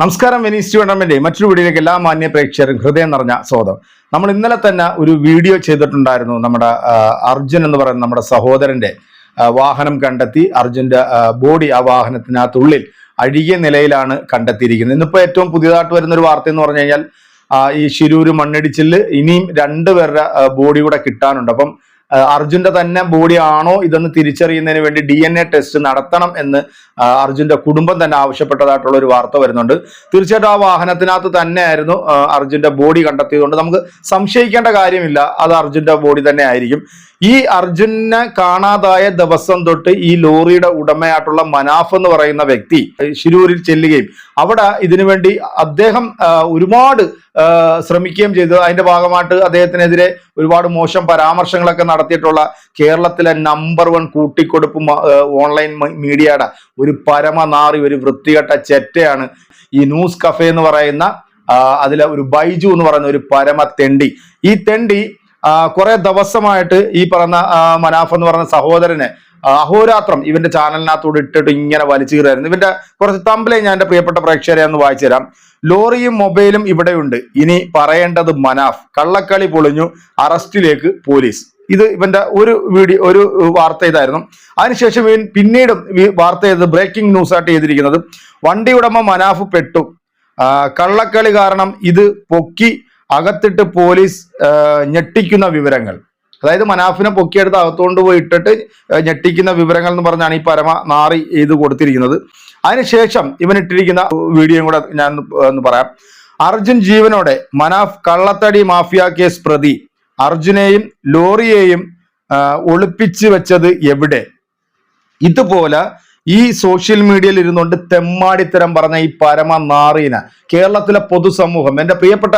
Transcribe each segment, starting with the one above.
നമസ്കാരം Venice tournament മറ്റൊരു വീഡിയോയിലേക്ക് എല്ലാ മാന്യ പ്രേക്ഷകരും ഹൃദയം നിറഞ്ഞ സ്വാഗതം. നമ്മൾ ഇന്നലെ തന്നെ ഒരു വീഡിയോ ചെയ്തിട്ടുണ്ടായിരുന്നു നമ്മുടെ അർജുൻ എന്ന് പറയുന്ന നമ്മുടെ സഹോദരന്റെ വാഹനം കണ്ടെത്തി അർജുന്റെ ബോഡി ആ വാഹനത്തിനകത്തുള്ളിൽ അഴുകിയ നിലയിലാണ് കണ്ടെത്തിയിരിക്കുന്നത്. ഇന്നിപ്പോ ഏറ്റവും പുതിയതായിട്ട് വരുന്ന ഒരു വാർത്ത എന്ന് പറഞ്ഞു കഴിഞ്ഞാൽ ഈ ശിരൂര് മണ്ണിടിച്ചിൽ ഇനിയും രണ്ടുപേരുടെ ബോഡി കൂടെ കിട്ടാനുണ്ട്. അപ്പം അർജുന്റെ തന്നെ ബോഡി ആണോ ഇതെന്ന് തിരിച്ചറിയുന്നതിന് വേണ്ടി ഡി എൻ എ ടെസ്റ്റ് നടത്തണം എന്ന് അർജുന്റെ കുടുംബം തന്നെ ആവശ്യപ്പെട്ടതായിട്ടുള്ള ഒരു വാർത്ത വരുന്നുണ്ട്. തീർച്ചയായിട്ടും ആ വാഹനത്തിനകത്ത് തന്നെയായിരുന്നു അർജുന്റെ ബോഡി കണ്ടെത്തിയതുകൊണ്ട് നമുക്ക് സംശയിക്കേണ്ട കാര്യമില്ല. അത് അർജുന്റെ ബോഡി തന്നെ ആയിരിക്കും. ഈ അർജുനെ കാണാതായ ദിവസം തൊട്ട് ഈ ലോറിയുടെ ഉടമയായിട്ടുള്ള മനാഫ് എന്ന് പറയുന്ന വ്യക്തി ശിരൂരിൽ ചെല്ലുകയും അവിടെ ഇതിനുവേണ്ടി അദ്ദേഹം ഒരുപാട് ശ്രമിക്കുകയും ചെയ്തു. അതിന്റെ ഭാഗമായിട്ട് അദ്ദേഹത്തിനെതിരെ ഒരുപാട് മോശം പരാമർശങ്ങളൊക്കെ നടത്തിയിട്ടുള്ള കേരളത്തിലെ നമ്പർ വൺ കൂട്ടിക്കൊടുപ്പ് ഓൺലൈൻ മീഡിയയുടെ ഒരു പരമനാറി ഒരു വൃത്തികെട്ട ചെറ്റയാണ് ഈ ന്യൂസ് കഫേ എന്ന് പറയുന്ന അതിലെ ഒരു ബൈജു എന്ന് പറയുന്ന ഒരു പരമ തെണ്ടി. ഈ തെണ്ടി കുറെ ദിവസമായിട്ട് ഈ പറഞ്ഞ മനാഫ് എന്ന് പറഞ്ഞ സഹോദരനെ അഹോരാത്രം ഇവന്റെ ചാനലിനകത്തൂടെ ഇട്ടിട്ട് ഇങ്ങനെ വലിച്ചു കയറായിരുന്നു ഇവന്റെ കുറച്ച് തമ്പിലേ ഞാൻ എന്റെ പ്രിയപ്പെട്ട പ്രേക്ഷകരെ ഒന്ന് വായിച്ചു തരാം. ലോറിയും മൊബൈലും ഇവിടെയുണ്ട്. ഇനി പറയേണ്ടത് മനാഫ്. കള്ളക്കളി പൊളിഞ്ഞു. അറസ്റ്റിലേക്ക് പോലീസ്. ഇത് ഇവന്റെ ഒരു വീഡിയോ ഒരു വാർത്ത ഇതായിരുന്നു. അതിനുശേഷം ഇവൻ പിന്നീട് വാർത്ത ചെയ്തത് ബ്രേക്കിംഗ് ന്യൂസ് ആയിട്ട് ചെയ്തിരിക്കുന്നത്. വണ്ടി ഉടമ മനാഫ് പെട്ടു. കള്ളക്കളി കാരണം ഇത് പൊക്കി അകത്തിട്ട് പോലീസ് ഞെട്ടിക്കുന്ന വിവരങ്ങൾ. അതായത് മനാഫിനെ പൊക്കിയെടുത്ത് അകത്തുകൊണ്ട് പോയി ഇട്ടിട്ട് ഞെട്ടിക്കുന്ന വിവരങ്ങൾ എന്ന് പറഞ്ഞാണ് ഈ പരമ നാറി ഇത് കൊടുത്തിരിക്കുന്നത്. അതിനുശേഷം ഇവൻ ഇട്ടിരിക്കുന്ന വീഡിയോയും കൂടെ ഞാൻ ഒന്ന് പറയാം. അർജുൻ ജീവനോടെ മനാഫ് കള്ളത്തടി മാഫിയ കേസ് പ്രതി അർജുനെയും ലോറിയെയും ഒളിപ്പിച്ച് വെച്ചത് എവിടെ? ഇതുപോലെ ഈ സോഷ്യൽ മീഡിയയിൽ ഇരുന്നുകൊണ്ട് തെമ്മാടിത്തരം പറഞ്ഞ ഈ പരമ നാറീന കേരളത്തിലെ പൊതുസമൂഹം എന്റെ പ്രിയപ്പെട്ട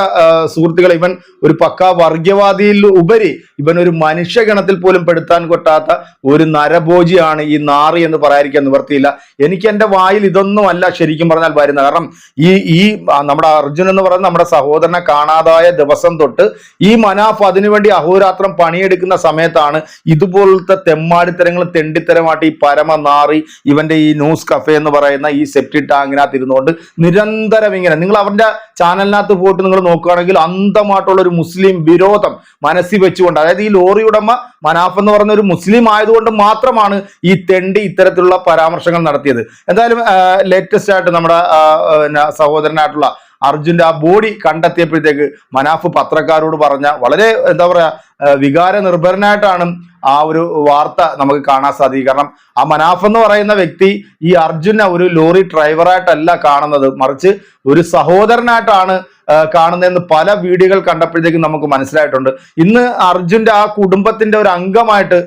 സുഹൃത്തുക്കൾ ഇവൻ ഒരു പക്ക വർഗീയവാദിയിൽ ഉപരി ഇവൻ ഒരു മനുഷ്യഗണത്തിൽ പോലും പെടുത്താൻ കൊട്ടാത്ത ഒരു നരഭോജിയാണ് ഈ നാറി എന്ന് പറയാതിരിക്കാൻ നിവർത്തിയില്ല എനിക്ക് എന്റെ വായിൽ ഇതൊന്നും അല്ല ശരിക്കും പറഞ്ഞാൽ വരുന്നത്. കാരണം ഈ ഈ നമ്മുടെ അർജുൻ എന്ന് പറയുന്ന നമ്മുടെ സഹോദരനെ കാണാതായ ദിവസം തൊട്ട് ഈ മനാഫ് അതിനുവേണ്ടി അഹോരാത്രം പണിയെടുക്കുന്ന സമയത്താണ് ഇതുപോലത്തെ തെമ്മാടിത്തരങ്ങൾ തെണ്ടിത്തരമായിട്ട് ഈ പരമ നാറി ഇവന്റെ ഈ ന്യൂസ് കഫേ എന്ന് പറയുന്ന ഈ സെപ്റ്റി ടാങ്കിനകത്ത് ഇരുന്നുകൊണ്ട് നിരന്തരം ഇങ്ങനെ നിങ്ങൾ അവന്റെ ചാനലിനകത്ത് പോയിട്ട് നിങ്ങൾ നോക്കുകയാണെങ്കിൽ അന്ധമായിട്ടുള്ള ഒരു മുസ്ലിം വിരോധം മനസ്സിൽ വെച്ചുകൊണ്ട് അതായത് ഈ ലോറി ഉടമ മനാഫ് എന്ന് പറയുന്ന ഒരു മുസ്ലിം ആയതുകൊണ്ട് മാത്രമാണ് ഈ തെണ്ടി ഇത്തരത്തിലുള്ള പരാമർശങ്ങൾ നടത്തിയത്. എന്തായാലും ലേറ്റസ്റ്റ് ആയിട്ട് നമ്മുടെ സഹോദരനായിട്ടുള്ള അർജുന്റെ ആ ബോഡി കണ്ടെത്തിയപ്പോഴത്തേക്ക് മനാഫ് പത്രക്കാരോട് പറഞ്ഞ വളരെ എന്താ പറയാ ആ, വികാര നിർഭരനായിട്ടാണ് ആ ഒരു വാർത്ത നമുക്ക് കാണാൻ സാധിക്കും കാരണം ആ മനാഫ് എന്ന് പറയുന്ന വ്യക്തി ഈ അർജുനെ ഒരു ലോറി ഡ്രൈവറായിട്ടല്ല കാണുന്നത്. മറിച്ച് ഒരു സഹോദരനായിട്ടാണ് കാണുന്നതെന്ന് പല വീഡിയോകൾ കണ്ടപ്പോഴത്തേക്കും നമുക്ക് മനസ്സിലായിട്ടുണ്ട്. ഇന്ന് അർജുന്റെ ആ കുടുംബത്തിന്റെ ഒരു അംഗമായിട്ട്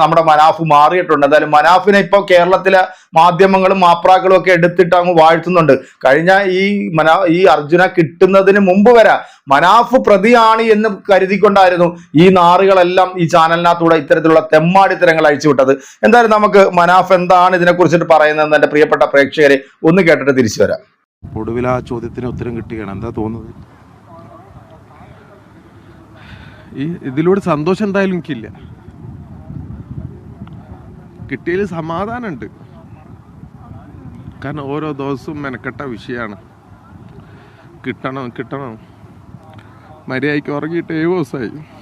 നമ്മുടെ മനാഫ് മാറിയിട്ടുണ്ട്. എന്തായാലും മനാഫിനെ ഇപ്പോൾ കേരളത്തിലെ മാധ്യമങ്ങളും മാപ്രാക്കളും ഒക്കെ എടുത്തിട്ട് അങ്ങ് വാഴ്ത്തുന്നുണ്ട്. കഴിഞ്ഞ ഈ മനാ ഈ അർജുന കിട്ടുന്നതിന് മുമ്പ് വരെ മനാഫ് പ്രതിയാണ് എന്ന് കരുതിക്കൊണ്ടായിരുന്നു നാറുകളെല്ലാം ഈ ചാനലിനകത്തൂടെ ഇത്തരത്തിലുള്ള തെമ്മാടിത്തരങ്ങൾ അഴിച്ചുവിട്ടത് എന്തായാലും നമുക്ക് മനാഫ് എന്താണ് ഇതിനെ കുറിച്ചിട്ട് പറയുന്നതെന്ന് എന്റെ പ്രിയപ്പെട്ട പ്രേക്ഷകരെ ഒന്ന് കേട്ടിട്ട് തിരിച്ചു വരാം. ഒടുവിൽ ആ ചോദ്യത്തിന് ഉത്തരം കിട്ടുകയാണ്. എന്താ തോന്നുന്നത്? ഈ ഇതിലൂടെ സന്തോഷം എന്തായാലും എനിക്കില്ല. കിട്ടിയതിൽ സമാധാനമുണ്ട്. കാരണം ഓരോ ദിവസവും മെനക്കെട്ട വിഷയമാണ്. കിട്ടണം കിട്ടണം. മര്യാദയ്ക്ക് ഉറങ്ങിയിട്ട് ഏഴ് ദിവസമായി.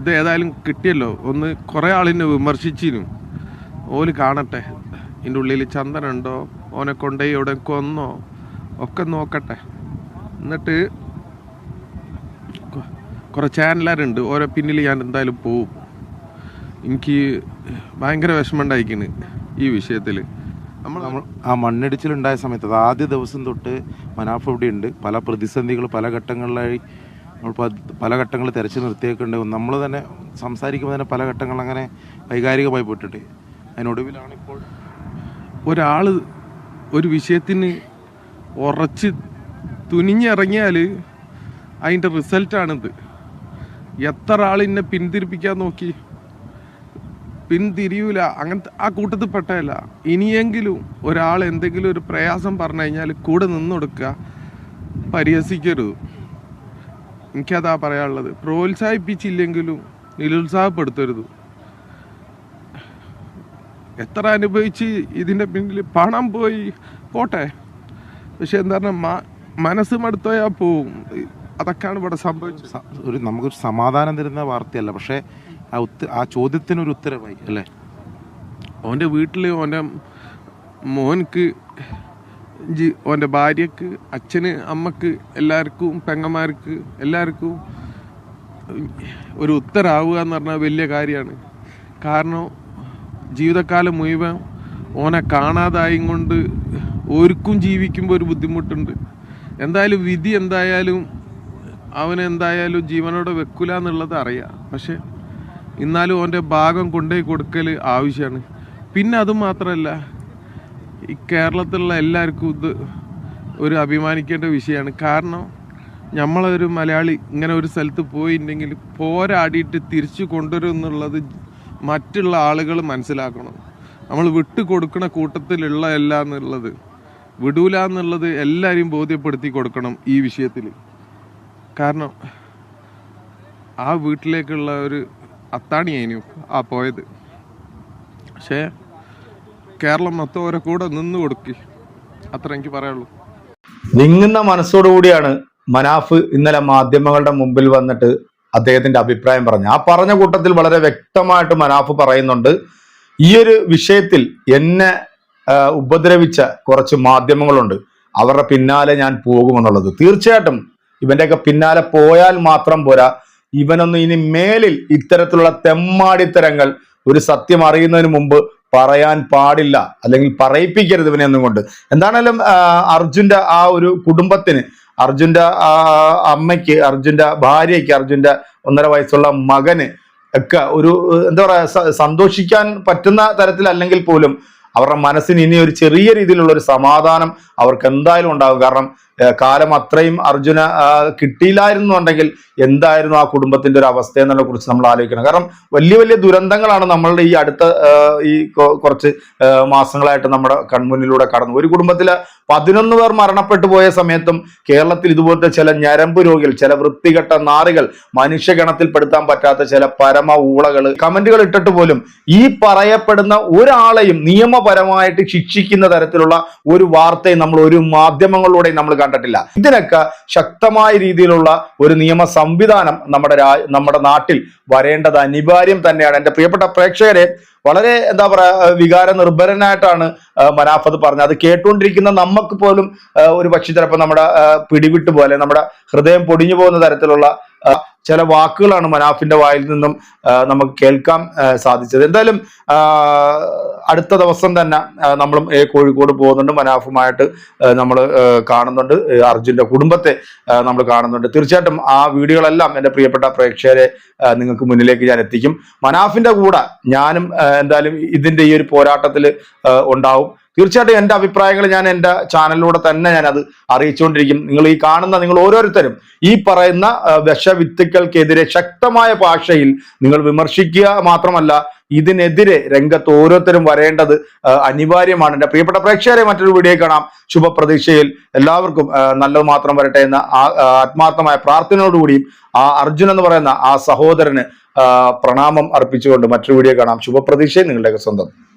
ഇത് ഏതായാലും കിട്ടിയല്ലോ. ഒന്ന് കുറേ ആളിനെ വിമർശിച്ചിരുന്നു. ഓൽ കാണട്ടെ. ഇതിന്റെ ഉള്ളിൽ ചന്ദനുണ്ടോ? ഓനെ കൊണ്ടുപോയി എവിടെ കൊന്നോ? ഒക്കെ നോക്കട്ടെ. എന്നിട്ട് കുറേ ചാനലുകാരുണ്ട് ഓരോ പിന്നിൽ ഞാൻ എന്തായാലും പോവും. എനിക്ക് ഭയങ്കര വിഷമമുണ്ടായിക്കണ് ഈ വിഷയത്തിൽ നമ്മൾ നമ്മൾ ആ മണ്ണിടിച്ചിലുണ്ടായ സമയത്ത് അത് ആദ്യ ദിവസം തൊട്ട് മനാഫ് ഇവിടെ ഉണ്ട് പല പ്രതിസന്ധികൾ പല ഘട്ടങ്ങളിലായി നമ്മൾ പല ഘട്ടങ്ങൾ തെരച്ചു നിർത്തിയൊക്കെയുണ്ട് നമ്മൾ തന്നെ സംസാരിക്കുമ്പോൾ തന്നെ പല ഘട്ടങ്ങൾ അങ്ങനെ വൈകാരികമായി പോയിട്ടുണ്ട്. അതിനൊടുവിലാണ് ഇപ്പോൾ ഒരാൾ ഒരു വിഷയത്തിന് ഉറച്ച് തുനിഞ്ഞിറങ്ങിയാൽ അതിന്റെ റിസൾട്ടാണിത്. എത്ര ആൾ പിന്തിരിപ്പിക്കാൻ നോക്കി? പിന്തിരിയൂല. അങ്ങനത്തെ ആ കൂട്ടത്തിൽ പെട്ടതല്ല. ഇനിയെങ്കിലും ഒരാൾ എന്തെങ്കിലും ഒരു പ്രയാസം പറഞ്ഞു കഴിഞ്ഞാൽ കൂടെ നിന്ന് കൊടുക്കുക പരിഹസിക്കരുത്. എനിക്കതാ പറയാനുള്ളത്. പ്രോത്സാഹിപ്പിച്ചില്ലെങ്കിലും നിരുത്സാഹപ്പെടുത്തരുത്. എത്ര അനുഭവിച്ച് ഇതിന്റെ പിന്നിൽ പണം പോയി പോട്ടെ. പക്ഷെ എന്താ പറഞ്ഞാൽ മനസ്സ് മടുത്തോയാൽ പോവും. അതൊക്കെയാണ് ഇവിടെ സംഭവിച്ചത്. ഒരു നമുക്കൊരു സമാധാനം തരുന്ന വാർത്തയല്ല. പക്ഷേ ആ ഉത്ത ആ ചോദ്യത്തിനൊരു ഉത്തരവായി അല്ലേ? ഓന്റെ വീട്ടിൽ ഓന്റെ മോൻക്ക് ഓന്റെ ഭാര്യക്ക് അച്ഛന് അമ്മയ്ക്ക് എല്ലാവർക്കും പെങ്ങന്മാർക്ക് എല്ലാവർക്കും ഒരു ഉത്തരാവുക എന്ന് പറഞ്ഞാൽ വലിയ കാര്യമാണ്. കാരണം ജീവിതകാലം മുഴുവൻ ഓനെ കാണാതായും കൊണ്ട് ഓർക്കും ജീവിക്കുമ്പോൾ ഒരു ബുദ്ധിമുട്ടുണ്ട്. എന്തായാലും വിധി എന്തായാലും അവനെന്തായാലും ജീവനോടെ വെക്കൂല എന്നുള്ളത് അറിയാം. പക്ഷെ എന്നാലും ഓന്റെ ഭാഗം കൊണ്ടുപോയി കൊടുക്കൽ ആവശ്യമാണ് പിന്നെ അതും മാത്രമല്ല ഈ കേരളത്തിലുള്ള എല്ലാവർക്കും ഇത് ഒരു അഭിമാനിക്കേണ്ട വിഷയമാണ്. കാരണം നമ്മളൊരു മലയാളി ഇങ്ങനെ ഒരു സ്ഥലത്ത് പോയിട്ടുണ്ടെങ്കിൽ പോരാടിയിട്ട് തിരിച്ചു കൊണ്ടുവരും എന്നുള്ളത് മറ്റുള്ള ആളുകൾ മനസ്സിലാക്കണം. നമ്മൾ വിട്ടു കൊടുക്കുന്ന കൂട്ടത്തിലുള്ള അല്ല എന്നുള്ളത്. വിടൂല എന്നുള്ളത് എല്ലാവരെയും ബോധ്യപ്പെടുത്തി കൊടുക്കണം ഈ വിഷയത്തിൽ. കാരണം ആ വീട്ടിലേക്കുള്ള ഒരു അത്താണിയായിരുന്നു ആ പോയത്. പക്ഷേ കേരളം മൊത്തം ഓരോ കൂടെ നിന്ന് കൊടുക്കി. അത്ര എനിക്ക് പറയുള്ളൂ നീങ്ങുന്ന മനസ്സോടുകൂടിയാണ് മനാഫ് ഇന്നലെ മാധ്യമങ്ങളുടെ മുമ്പിൽ വന്നിട്ട് അദ്ദേഹത്തിന്റെ അഭിപ്രായം പറഞ്ഞു ആ പറഞ്ഞ കൂട്ടത്തിൽ വളരെ വ്യക്തമായിട്ട് മനാഫ് പറയുന്നുണ്ട്. ഈ ഒരു വിഷയത്തിൽ എന്നെ ഉപദ്രവിച്ച കുറച്ച് മാധ്യമങ്ങളുണ്ട്. അവരുടെ പിന്നാലെ ഞാൻ പോകുമെന്നുള്ളത്. തീർച്ചയായിട്ടും ഇവന്റെയൊക്കെ പിന്നാലെ പോയാൽ മാത്രം പോരാ. ഇവനൊന്നും ഇനി മേലിൽ ഇത്തരത്തിലുള്ള തെമ്മാടിത്തരങ്ങൾ ഒരു സത്യം അറിയുന്നതിന് മുമ്പ് പറയാൻ പാടില്ല അല്ലെങ്കിൽ പറയിപ്പിക്കരുത് ഇവനെ ഒന്നും കൊണ്ട് എന്താണേലും അർജുന്റെ ആ ഒരു കുടുംബത്തിന് അർജുന്റെ ആ, അമ്മയ്ക്ക് അർജുന്റെ ഭാര്യയ്ക്ക് അർജുന്റെ ഒന്നര വയസ്സുള്ള മകന് ഒക്കെ ഒരു എന്താ പറയാ സന്തോഷിക്കാൻ പറ്റുന്ന തരത്തിൽ അല്ലെങ്കിൽ പോലും അവരുടെ മനസ്സിന് ഇനി ഒരു ചെറിയ രീതിയിലുള്ള ഒരു സമാധാനം അവർക്ക് എന്തായാലും ഉണ്ടാകും. കാരണം കാലം അത്രയും അർജുന കിട്ടിയില്ലായിരുന്നുണ്ടെങ്കിൽ എന്തായിരുന്നു ആ കുടുംബത്തിന്റെ ഒരു അവസ്ഥ എന്നുള്ള കുറിച്ച് നമ്മൾ ആലോചിക്കണം. കാരണം വലിയ വലിയ ദുരന്തങ്ങളാണ് നമ്മളുടെ ഈ അടുത്ത ഈ കുറച്ച് മാസങ്ങളായിട്ട് നമ്മുടെ കൺമുന്നിലൂടെ കടന്നു. ഒരു കുടുംബത്തിലെ പതിനൊന്ന് പേർ മരണപ്പെട്ടു പോയ സമയത്തും കേരളത്തിൽ ഇതുപോലത്തെ ചില ഞരമ്പ് രോഗികൾ ചില വൃത്തികെട്ട നാറുകൾ മനുഷ്യഗണത്തിൽപ്പെടുത്താൻ പറ്റാത്ത ചില പരമ ഊളകൾ കമന്റുകൾ ഇട്ടിട്ട് പോലും ഈ പറയപ്പെടുന്ന ഒരാളെയും നിയമപരമായിട്ട് ശിക്ഷിക്കുന്ന തരത്തിലുള്ള ഒരു വാർത്തയും നമ്മൾ ഒരു മാധ്യമങ്ങളിലൂടെയും നമ്മൾ കണ്ടിട്ടില്ല. ഇതിനൊക്കെ ശക്തമായ രീതിയിലുള്ള ഒരു നിയമ സംവിധാനം നമ്മുടെ നമ്മുടെ നാട്ടിൽ വരേണ്ടത് അനിവാര്യം തന്നെയാണ്. എന്റെ പ്രിയപ്പെട്ട പ്രേക്ഷകരെ വളരെ എന്താ പറയാ വികാര നിർഭരനായിട്ടാണ് മനാഫത് പറഞ്ഞത്. അത് കേട്ടുകൊണ്ടിരിക്കുന്ന നമുക്ക് പോലും ഒരു പക്ഷെ ചിലപ്പോൾ നമ്മുടെ പിടിവിട്ടു പോലെ നമ്മുടെ ഹൃദയം പൊടിഞ്ഞു പോകുന്ന തരത്തിലുള്ള ചില വാക്കുകളാണ് മനാഫിന്റെ വായിൽ നിന്നും നമുക്ക് കേൾക്കാൻ സാധിച്ചത്. എന്തായാലും അടുത്ത ദിവസം തന്നെ നമ്മളും കോഴിക്കോട് പോകുന്നുണ്ട്. മനാഫുമായിട്ട് നമ്മൾ കാണുന്നുണ്ട്. അർജുന്റെ കുടുംബത്തെ നമ്മൾ കാണുന്നുണ്ട്. തീർച്ചയായിട്ടും ആ വീഡിയോകളെല്ലാം എന്റെ പ്രിയപ്പെട്ട പ്രേക്ഷകരെ നിങ്ങൾക്ക് മുന്നിലേക്ക് ഞാൻ എത്തിക്കും. മനാഫിന്റെ കൂടെ ഞാനും എന്തായാലും ഇതിന്റെ ഈ ഒരു പോരാട്ടത്തിൽ ഉണ്ടാവും. തീർച്ചയായിട്ടും എന്റെ അഭിപ്രായങ്ങൾ ഞാൻ എന്റെ ചാനലിലൂടെ തന്നെ ഞാൻ അത് അറിയിച്ചുകൊണ്ടിരിക്കും. നിങ്ങൾ ഈ കാണുന്ന നിങ്ങൾ ഓരോരുത്തരും ഈ പറയുന്ന വിഷവിത്തുക്കൾക്കെതിരെ ശക്തമായ ഭാഷയിൽ നിങ്ങൾ വിമർശിക്കുക മാത്രമല്ല ഇതിനെതിരെ രംഗത്ത് ഓരോരുത്തരും വരേണ്ടത് അനിവാര്യമാണ്. എന്റെ പ്രിയപ്പെട്ട പ്രേക്ഷകരെ മറ്റൊരു വീഡിയോ കാണാം. ശുഭപ്രതീക്ഷയിൽ എല്ലാവർക്കും നല്ലത് മാത്രം വരട്ടെ എന്ന ആത്മാർത്ഥമായ പ്രാർത്ഥനയോടുകൂടിയും ആ അർജുൻ എന്ന് പറയുന്ന ആ സഹോദരന് പ്രണാമം അർപ്പിച്ചുകൊണ്ട് മറ്റൊരു വീഡിയോ കാണാം. ശുഭപ്രതീക്ഷയിൽ നിങ്ങളുടെയൊക്കെ സ്വന്തം.